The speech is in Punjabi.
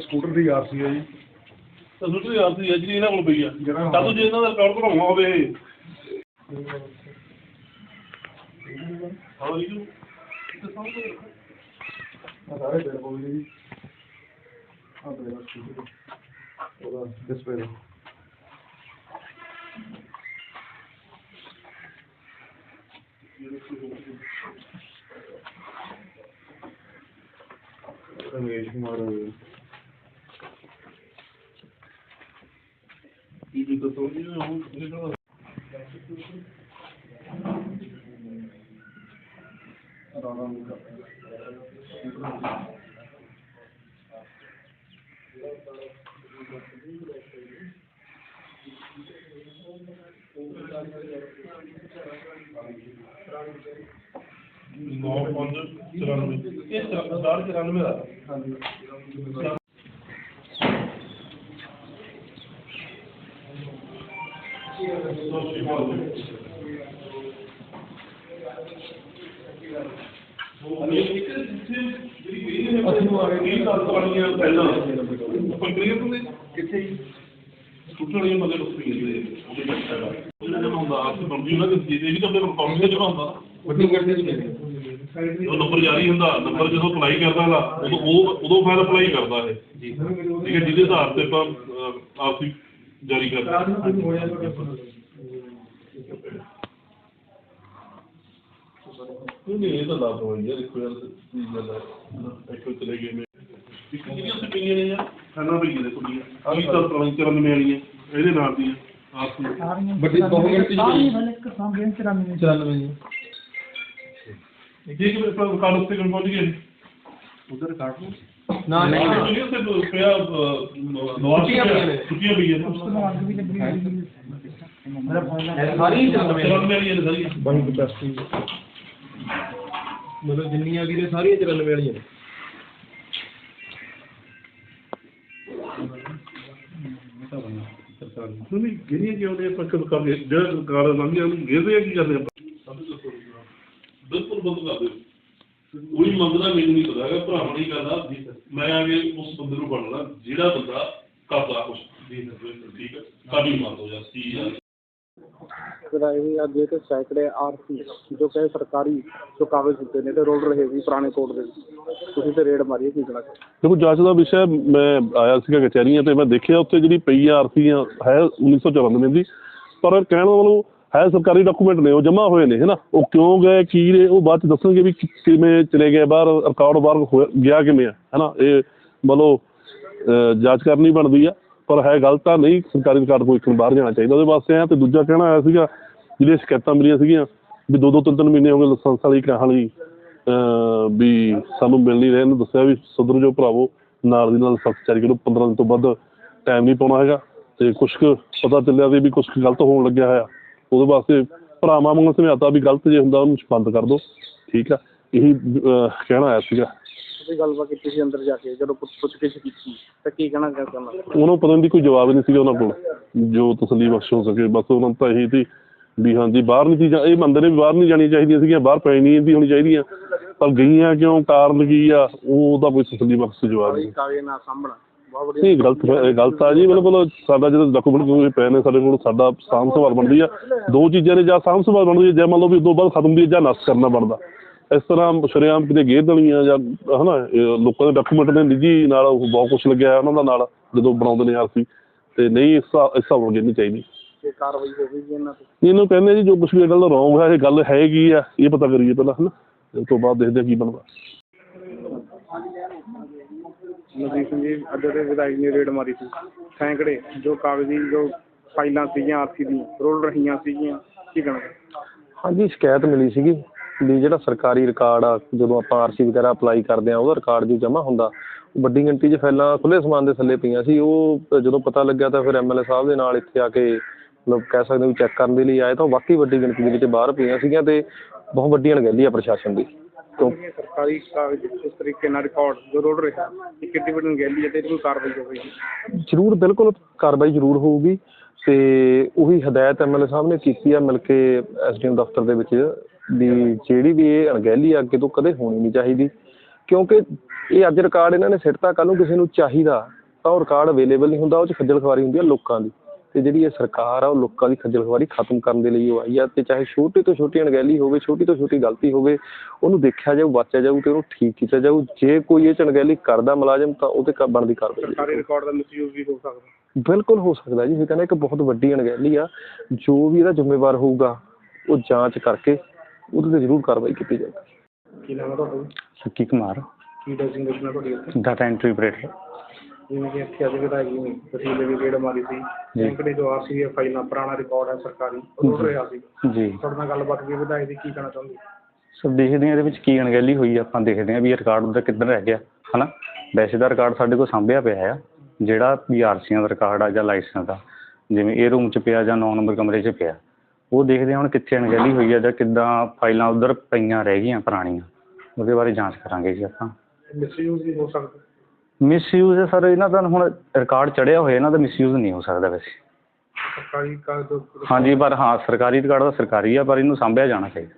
ਸਕੂਟਰ ਦੀ ਆਰਸੀ ਹੈ ਜੀ। ਸੁਣੋ ਯਾਰ ਸੀ ਜਿਹੜੀ ਇਹਨਾਂ ਕੋਲ ਪਈ ਆ। ਜਿਹੜਾ- ਤਾਂ ਜੇ ਇਹਨਾਂ ਦਾ ਰਿਕਾਰਡ ਬਣਾਉਣਾ ਹੋਵੇ ਇਹ। ਹਾਂ ਜੀ। ਆ ਸਾਰੇ ਪੇੜ ਪੌਦੇ ਜੀ। ਆ ਬੜਾ ਸਕੂਟਰ। ਉਹਦਾ display the. Ramesh Kumar Bakın arıyorum. Bir de tanıyorum. Ne kadar? Thank you. 9594 ਇਹ 1094 ਦਾ ਹਾਂਜੀ ਅਸੀਂ ਨੂੰ ਆਏ ਨਹੀਂ ਗੱਲ ਕਰਨੀਆਂ ਪਹਿਲਾਂ ਪੰਕਰੀਅਤ ਦੇ ਕਿੱਥੇ ਟੁੱਟਣੀਆਂ ਮਤਲਬ ਟੁੱਟਣੀਆਂ ਦੇ ਉਹਦੇ ਬੱਚਾ ਦਾ ਜਿਹੜਾ ਹੁੰਦਾ ਆਪਸ ਬੰਦੀ ਉਹਨਾਂ ਦੇ ਜਿਹਦੇ ਵੀ ਤਾਂ ਫਿਰ ਕੰਮ ਨਹੀਂ ਜਿਹੜਾ ਹੁੰਦਾ ਵੱਡੀ ਕਰਦੇ ਨਹੀਂ। ਚ ਮੇਰੇ ਉਹ ਨੰਬਰ ਜਾਰੀ ਹੁੰਦਾ ਨੰਬਰ ਜਦੋਂ ਅਪਲਾਈ ਕਰਦਾ ਲਾ ਉਦੋਂ ਉਹ ਉਦੋਂ ਫਾਇਲ ਅਪਲਾਈ ਕਰਦਾ ਇਹ। ਜੀ। ਠੀਕ ਹੈ ਜਿਹਦੇ ਆਧਾਰ ਤੇ ਆਪਾਂ ਅਹ, ਆਪਸੀ ਜਾਰੀ ਕਰਦੇ ਨਹੀਂ ਨਹੀਂ ਇਹ ਤਾਂ ਲਾਭ ਹੋਈ ਯਾਰ ਇੱਕ ਵਾਰ ਕੀ ਗੱਲ ਹੈ ਇੱਕ ਵਾਰ ਚਲੇ ਗਏ ਨੇ। ਇੱਕ ਜਿਹੜੀਆਂ ਉੱਥੇ ਪਈਆਂ ਨੇ ਯਾਰ? ਖਾਣਾ ਪਈਆਂ ਨੇ ਕੁੜੀਆਂ ਆਹ ਵੀ ਤਾਂ ਪੁਰਾਣੀ ਚਰਨ ਮੇ ਵਾਲੀਆਂ ਇਹਦੇ ਨਾਲ ਦੀਆਂ ਆਪਸੀ ਵੱਡੀ ਬਹੁਤ ਗਿਣਤੀ ਚ ਪਈ। ਭਲੇ ਕਿਸਾਨ ਗੇਮ ਚਰਾਮੇ 94 ਜੀ ਜੇ ਕਿ ਆਪਾਂ ਕਾਲ ਉੱਤੇ ਕਿਉਂ ਪਹੁੰਚ ਗਏ ਉਧਰ ਕਾਟ ਲਓ ਨਾ ਨਹੀਂ ਉੱਥੇ ਪਿਆ ਨਵਾਜ਼ ਛੁੱਟੀਆਂ ਪਈਆਂ ਨੇ। ਛੁੱਟੀਆਂ ਪਈਆਂ ਨੇ ਉਸ ਤੋਂ ਅੱਗ ਵੀ ਲੱਗੀ ਹੋਈ ਹੈ ਮੇਰਾ ਫੋਨ ਲੱਗਾ ਸਾਰੀ 94 ਚਰਨ ਮੇ ਵਾਲੀਆਂ ਨੇ ਸਾਰੀਆਂ ਬਣੀ ਕਪੈਸਿਟੀ ਮਤਲਬ ਜਿੰਨੀਆਂ ਵੀ ਨੇ ਸਾਰੀਆਂ 94 ਵਾਲੀਆਂ ਨੇ ਨਹੀਂ ਨਹੀਂ ਜਿਹੜੀਆਂ ਕਿ ਉਹਦੇ ਆਪਾਂ ਕਦ ਕਰਦੇ ਜਿਹੜਾ ਸਰਕਾਰ ਲੰਘਿਆ ਉਹਨੂੰ ਘੇਰਦੇ ਆ ਕੀ ਕਰਦੇ ਕਰ ਦਿਓ ਕੋਈ ਮੰਗਦਾ ਮੈਨੂੰ ਨਹੀਂ ਪਤਾ ਹੈਗਾ ਭਰਾਵਾਂ ਦੀ ਗੱਲ ਆ ਮੈਂ ਆ ਕੇ ਉਸ ਬੰਦੇ ਨੂੰ ਬਣਨਾ ਜਿਹੜਾ ਬੰਦਾ ਕਰਦਾ ਕੁਛ ਜੀ ਠੀਕ ਹੈ ਕਾਬੀ ਜਾਂ ਸੀ ਜਾਂ ਹੋਏ ਅੱਜ ਇਹ ਤੇ ਸੈਂਕੜੇ ਆਰਸੀ ਜੋ ਕਿ ਸਰਕਾਰੀ ਜੋ ਕਾਗਜ਼ ਦਿੱਤੇ ਨੇ ਤੇ ਰੋਲ ਰਹੇ ਸੀ ਪੁਰਾਣੇ ਕੋਰਟ ਦੇ। ਤੁਸੀਂ ਤੇ ਰੇਡ ਮਾਰੀ ਹੈ ਕੀ ਕਹਿਣਾ ਦੇਖੋ ਜਾਂਚ ਦਾ ਵਿਸ਼ਾ ਮੈਂ ਆਇਆ ਸੀਗਾ ਕਚਹਿਰੀਆਂ ਤੇ ਮੈਂ ਦੇਖਿਆ ਉੱਥੇ ਜਿਹੜੀ ਪਈ ਆਰਸੀ ਆ ਹੈ 1994 ਦੀ। ਪਰ ਕਹਿਣ ਦਾ ਮਤਲਬ ਹੈ ਸਰਕਾਰੀ ਡਾਕੂਮੈਂਟ ਨੇ ਉਹ ਜਮ੍ਹਾਂ ਹੋਏ ਨੇ ਹੈਨਾ? ਉਹ ਕਿਉਂ ਗਏ ਕੀ ਨੇ? ਉਹ ਬਾਅਦ ਚ ਦੱਸਣਗੇ ਵੀ ਕਿ- ਕਿਵੇਂ ਚਲੇ ਗਏ ਬਾਹਰ ਰਿਕਾਰਡ ਬਾਹਰ ਹੋਇਆ- ਗਿਆ ਕਿਵੇਂ ਆ ਹੈਨਾ? ਇਹ ਮਤਲਬ ਅਹ, ਜਾਂਚ ਕਰਨੀ ਬਣਦੀ ਆ ਪਰ ਹੈ ਗਲਤ ਤਾਂ ਨਹੀਂ ਸਰਕਾਰੀ ਰਿਕਾਰਡ ਕੋਈ ਇੱਕ ਨੂੰ ਬਾਹਰ ਜਾਣਾ ਚਾਹੀਦਾ। ਉਹਦੇ ਵਾਸਤੇ ਆ ਤੇ ਦੂਜਾ ਕਹਿਣਾ ਆਇਆ ਸੀਗਾ ਜਿਹੜੀਆਂ ਸ਼ਿਕਾਇਤਾਂ ਮਿਲੀਆਂ ਸੀਗੀਆਂ ਵੀ ਦੋ ਦੋ ਤਿੰਨ ਤਿੰਨ ਮਹੀਨੇ ਹੋ ਗਏ ਲਾਇਸੈਂਸ ਵਾਲੀ ਕਹਾਣੀ ਅਹ ਵੀ ਸਾਨੂੰ ਮਿਲ ਨਹੀਂ ਰਹੇ ਇਹਨੂੰ ਦੱਸਿਆ ਵੀ ਸੁਧਰ ਜੋ ਭਰਾਵੋ ਨਾਲ ਦੀ ਨਾਲ ਸਖਤ ਚਾਰੀ ਕਰੋ 15 ਦਿਨ ਤੋਂ ਵੱਧ ਟਾਈਮ ਨਹੀਂ ਪਾਉਣਾ ਹੈਗਾ ਤੇ ਕੁਛ ਕੁ ਪਤਾ ਚੱਲਿਆ ਵੀ ਵੀ ਕੁਛ ਕੁ ਗਲਤ ਹੋਣ ਲੱਗਿਆ ਹੋਇਆ। ਉਹਦੇ ਵਾਸਤੇ ਭਰਾਵਾਂ ਵਾਂਗ ਸਮਝਾਤਾ ਵੀ ਗਲਤ ਜੇ ਹੁੰਦਾ ਉਹਨੂੰ ਬੰਦ ਕਰ ਦਿਓ ਠੀਕ ਆ? ਇਹੀ ਕਹਿਣਾ ਆਇਆ ਸੀਗਾ। ਤੁਸੀਂ ਗੱਲਬਾਤ ਕੀਤੀ ਸੀ ਅੰਦਰ ਜਾ ਕੇ ਜਦੋਂ ਪੁੱਛ ਕੇ ਕੀਤੀ ਤਾਂ ਕੀ ਕਹਿਣਾ ਚਾਹੁੰਦਾ ਉਹਨਾਂ ਪਤਾ ਨਹੀਂ ਕੋਈ ਜਵਾਬ ਨਹੀਂ ਸੀਗਾ ਉਹਨਾਂ ਕੋਲ ਜੋ ਤਸੱਲੀ ਬਖਸ਼ ਹੋ ਸਕੇ। ਬਸ ਉਹਨਾਂ ਤਾਂ ਇਹੀ ਸੀ ਵੀ ਹਾਂਜੀ ਬਾਹਰ ਨਹੀਂ ਚੀਜ਼ਾਂ ਇਹ ਮੰਨਦੇ ਨੇ ਬਾਹਰ ਨਹੀਂ ਜਾਣੀਆਂ ਚਾਹੀਦੀਆਂ ਸੀਗੀਆਂ ਬਾਹਰ ਪੈ ਨਹੀਂ ਦੀ ਹੋਣੀ ਚਾਹੀਦੀਆਂ। ਪਰ ਗਈਆਂ ਕਿਉਂ? ਕਾਰਨ ਕੀ ਆ? ਉਹ ਉਹਦਾ ਕੋਈ ਤਸੱਲੀ ਬਖਸ਼ ਜਵਾਬ ਨਹੀਂ। ਕਾਗਜ਼ ਨਾ ਵਧੀਆ ਨਹੀਂ ਗਲਤ ਗਲਤ ਆ ਜੀ ਮਤਲਬ ਸਾਡਾ ਜਿਹੜਾ ਡਾਕੂਮੈਂਟ ਕੋਈ ਪਏ ਨੇ ਸਾਡੇ ਕੋਲ ਸਾਡਾ ਸਾਂਭ ਸੰਭਾਲ ਬਣਦੀ ਆ। ਦੋ ਚੀਜ਼ਾਂ ਨੇ ਜਾਂ ਸਾਂਭ ਸੰਭਾਲ ਬਣਦੀ ਹੈ ਜਾਂ ਮੰਨ ਲਓ ਵੀ ਉਦੋਂ ਬਾਅਦ ਖਤਮ ਦੀ ਜਾਂ ਨਸ਼ਟ ਕਰਨਾ ਬਣਦਾ। ਇਸ ਤਰ੍ਹਾਂ ਸ਼ਰੇਆਮ ਕਿਤੇ ਗੇਰ ਦੇਣੀਆਂ ਜਾਂ ਹਨਾ ਲੋਕਾਂ ਦੇ ਡਾਕੂਮੈਂਟ ਨੇ ਨਿੱਜੀ ਨਾਲ ਬਹੁਤ ਕੁਝ ਲੱਗਿਆ ਉਹਨਾਂ ਦਾ ਨਾਲ ਜਦੋਂ ਬਣਾਉਂਦੇ ਨੇ ਆਰਸੀ। ਤੇ ਨਹੀਂ ਇਸ ਹਿਸਾਬ- ਨਾਲ ਨਹੀਂ ਚਾਹੀਦੀ। ਕਿ ਕਾਰਵਾਈ ਹੋਵੇਗੀ ਇਹਨਾਂ ਤੇ। ਇਹਨੂੰ ਕਹਿੰਦੇ ਜੀ ਜੋ ਕੁਝ ਵੀ ਗੱਲ ਰੋਂਗ ਹੈ ਇਹ ਗੱਲ ਹੈ ਕੀ ਆ ਇਹ ਪਤਾ ਕਰੀਏ ਪਹਿਲਾਂ ਹਨਾ। ਉਸ ਤੋਂ ਬਾਅਦ ਦੇਖਦੇ ਆ ਕੀ ਬਣਦਾ। ਨਵੀਂ ਸਿੰਘ ਜੀ, ਅੱਜ ਦੇ ਵਿਧਾਇਕ ਨੇ ਰੇਡ ਮਾਰੀ ਸੀ। ਸੈਂਕੜੇ ਜੋ ਕਾਗਜ਼ੀ, ਜੋ ਫਾਈਲਾਂ ਸੀਗੀਆਂ, ਆਰਸੀ ਦੀਆਂ, ਰੋਲ ਰਹੀਆਂ ਸੀਗੀਆਂ। ਕੀ ਕਹਿਣਾ ਹਾਂਜੀ, ਸ਼ਿਕਾਇਤ ਮਿਲੀ ਸੀਗੀ ਵੀ ਜਿਹੜਾ ਸਰਕਾਰੀ ਰਿਕਾਰਡ ਆ, ਜਦੋਂ ਆਪਾਂ ਆਰਸੀ ਵਗੈਰਾ ਅਪਲਾਈ ਕਰਦੇ ਆ ਉਹਦਾ ਰਿਕਾਰਡ ਜੋ ਜਮ੍ਹਾਂ ਹੁੰਦਾ ਵੱਡੀ ਗਿਣਤੀ 'ਚ ਫਾਈਲਾਂ ਖੁੱਲੇ ਸਮਾਨ ਦੇ ਥੱਲੇ ਪਈਆਂ ਸੀ। ਉਹ ਜਦੋਂ ਪਤਾ ਲੱਗਿਆ ਤਾਂ ਫਿਰ ਐਮਐਲਏ ਸਾਹਿਬ ਦੇ ਨਾਲ ਇੱਥੇ ਆ ਕੇ ਮਤਲਬ ਕਹਿ ਸਕਦੇ ਵੀ ਚੈੱਕ ਕਰਨ ਦੇ ਲਈ ਆਏ ਤਾਂ ਵਾਕਈ ਵੱਡੀ ਗਿਣਤੀ ਦੇ ਵਿੱਚ ਬਾਹਰ ਪਈਆਂ ਸੀਗੀਆਂ ਤੇ ਬਹੁਤ ਵੱਡੀ ਅਣਗਹਿਲੀ ਆ ਪ੍ਰਸ਼ਾਸਨ ਦੀ। ਤੋਂ ਸਰਕਾਰੀ ਕਾਗਜ਼ ਇਸ ਤਰੀਕੇ ਨਾਲ ਰਿਕਾਰਡ ਜੋ ਰੋਲ ਰਿਹਾ ਇਹ ਕਿੱਡੀ ਵੱਡੀ ਗੈਲੀ ਹੈ ਤੇ ਇਹਦੀ ਕੋਈ ਕਾਰਵਾਈ ਹੋਵੇਗੀ। ਜ਼ਰੂਰ ਬਿਲਕੁਲ ਕਾਰਵਾਈ ਜ਼ਰੂਰ ਹੋਊਗੀ ਤੇ ਉਹੀ ਹਦਾਇਤ ਐਮਐਲਏ ਸਾਹਿਬ ਨੇ ਕੀਤੀ ਆ ਮਿਲ ਕੇ ਐਸਡੀਐਮ ਦਫ਼ਤਰ ਦੇ ਵਿੱਚ ਵੀ ਜਿਹੜੀ ਵੀ ਇਹ ਅਣਗਹਿਲੀ ਆ ਅੱਗੇ ਤੋਂ ਕਦੇ ਹੋਣੀ ਨਹੀਂ ਚਾਹੀਦੀ। ਕਿਉਂਕਿ ਇਹ ਅੱਜ ਰਿਕਾਰਡ ਇਹਨਾਂ ਨੇ ਸਿੱਟਤਾ ਕੱਲ ਨੂੰ ਕਿਸੇ ਨੂੰ ਚਾਹੀਦਾ ਤਾਂ ਉਹ ਰਿਕਾਰਡ ਅਵੇਲੇਬਲ ਨਹੀਂ ਹੁੰਦਾ ਉਹ 'ਚ ਖੱਜਲ ਖਵਾਰੀ ਹੁੰਦੀ ਆ ਲੋਕਾਂ ਦੀ। ਤੇ ਜਿਹੜੀ ਇਹ ਸਰਕਾਰ ਆ ਉਹ ਲੋਕਾਂ ਦੀ ਖੱਜਲ ਖਵਾਰੀ ਖਤਮ ਕਰਨ ਦੇ ਲਈ ਉਹ ਆਈ ਆ ਤੇ ਚਾਹੇ ਛੋਟੀ ਤੋਂ ਛੋਟੀ ਅਣਗਹਿਲੀ ਹੋਵੇ ਛੋਟੀ ਤੋਂ ਛੋਟੀ ਗਲਤੀ ਹੋਵੇ ਉਹਨੂੰ ਦੇਖਿਆ ਜਾਊ ਵਾਚਿਆ ਜਾਊ ਤੇ ਉਹਨੂੰ ਠੀਕ ਕੀਤਾ ਜਾਊ। ਜੇ ਕੋਈ ਇਹ 'ਚ ਅਣਗਹਿਲੀ ਕਰਦਾ ਮੁਲਾਜ਼ਮ ਤਾਂ ਉਹਤੇ ਕ- ਬਣਦੀ ਕਾਰਵਾਈ ਸਰਕਾਰੀ ਰਿਕਾਰਡ ਦਾ ਮਿਸਯੂਜ਼ ਵੀ ਹੋ ਸਕਦਾ। ਬਿਲਕੁਲ ਹੋ ਸਕਦਾ ਜੀ। ਇਹ ਕਹਿੰਦਾ ਇੱਕ ਬਹੁਤ ਵੱਡੀ ਅਣਗਹਿਲੀ ਆ। ਜੋ ਵੀ ਇਹਦਾ ਜ਼ਿੰਮੇਵਾਰ ਹੋਊਗਾ ਉਹ ਜਾਂਚ ਕਰਕੇ ਉਹਦੇ ਤੇ ਜ਼ਰੂਰ ਕਾਰਵਾਈ ਕੀਤੀ ਜਾਊਗੀ। ਕੀ ਨਾਮ ਹੈ ਤੁਹਾਡਾ? ਸੱਕੀ ਕੁਮਾਰ। ਕੀ ਡੈਸਿਗਨੇਸ਼ਨ ਹੈ ਤੁਹਾਡੀ ਇੱਥੇ ਡਾਟਾ ਐਂਟਰੀ ਆਪਰੇਟਰ ਜਿਵੇਂ ਕਿ ਇੱਥੇ ਅੱਜ ਵਿਧਾਇਕ ਨੇ ਤਹਿਸੀਲ ਦੇ ਰੇਡ ਮਾਰੀ ਸੀ ਸੈਂਕੜੇ ਜੋ ਆਰਸੀ ਫਾਈਲਾਂ ਪੁਰਾਣਾ ਰਿਕਾਰਡ ਹੈ ਸਰਕਾਰੀ ਉਹ ਰੁੜ ਰਿਹਾ ਸੀ। ਜੀ। ਤੁਹਾਡੇ ਨਾਲ ਗੱਲਬਾਤ ਕੀ ਵਿਧਾਇਕ ਦੀ ਕੀ ਕਹਿਣਾ ਚਾਹੁੰਦੇ? ਸੋ ਦੇਖਦੇ ਹਾਂ ਇਹਦੇ ਵਿੱਚ ਕੀ ਅਣਗਹਿਲੀ ਹੋਈ ਆ, ਆਪਾਂ ਦੇਖਦੇ ਹਾਂ ਵੀ ਇਹ ਰਿਕਾਰਡ ਉਹਦਾ ਕਿੱਧਰ ਰਹਿ ਗਿਆ ਹਨਾ? ਵੈਸੇ ਦਾ ਰਿਕਾਰਡ ਸਾਡੇ ਕੋਲ ਸਾਂਭਿਆ ਪਿਆ ਆ ਜਿਹੜਾ ਵੀ ਆਰਸੀਆਂ ਦਾ ਰਿਕਾਰਡ ਆ ਜਾਂ ਲਾਇਸੈਂਸ ਦਾ ਜਿਵੇਂ ਇਹ ਰੂਮ 'ਚ ਪਿਆ ਜਾਂ 9 ਨੰਬਰ ਕਮਰੇ 'ਚ ਪਿਆ ਉਹ ਦੇਖਦੇ ਹਾਂ ਹੁਣ ਕਿੱਥੇ ਅਣਗਹਿਲੀ ਹੋਈ ਆ ਜਾਂ ਕਿੱਦਾਂ ਫਾਈਲਾਂ ਉਧਰ ਪਈਆਂ ਰਹਿ ਗਈਆਂ ਪੁਰਾਣੀਆਂ ਉਹਦੇ ਬਾਰੇ ਜਾਂਚ ਕਰਾਂਗੇ ਜੀ ਆਪਾਂ। ਮਿਸਯੂਜ਼ ਵੀ ਹੋ ਸਕਦਾ। ਮਿਸਯੂਜ਼ ਹੈ ਸਰ ਇਹਨਾਂ ਦਾ ਹੁਣ ਰਿਕਾਰਡ ਚੜਿਆ ਹੋਇਆ ਇਹਨਾਂ ਦਾ ਮਿਸਯੂਜ਼ ਨਹੀਂ ਹੋ ਸਕਦਾ ਵੈਸੇ। ਸਰਕਾਰੀ ਕਾਗਜ਼ ਹਾਂਜੀ ਪਰ ਹਾਂ ਸਰਕਾਰੀ ਰਿਕਾਰਡ ਦਾ ਸਰਕਾਰੀ ਆ ਪਰ ਇਹਨੂੰ ਸਾਂਭਿਆ ਜਾਣਾ ਚਾਹੀਦਾ।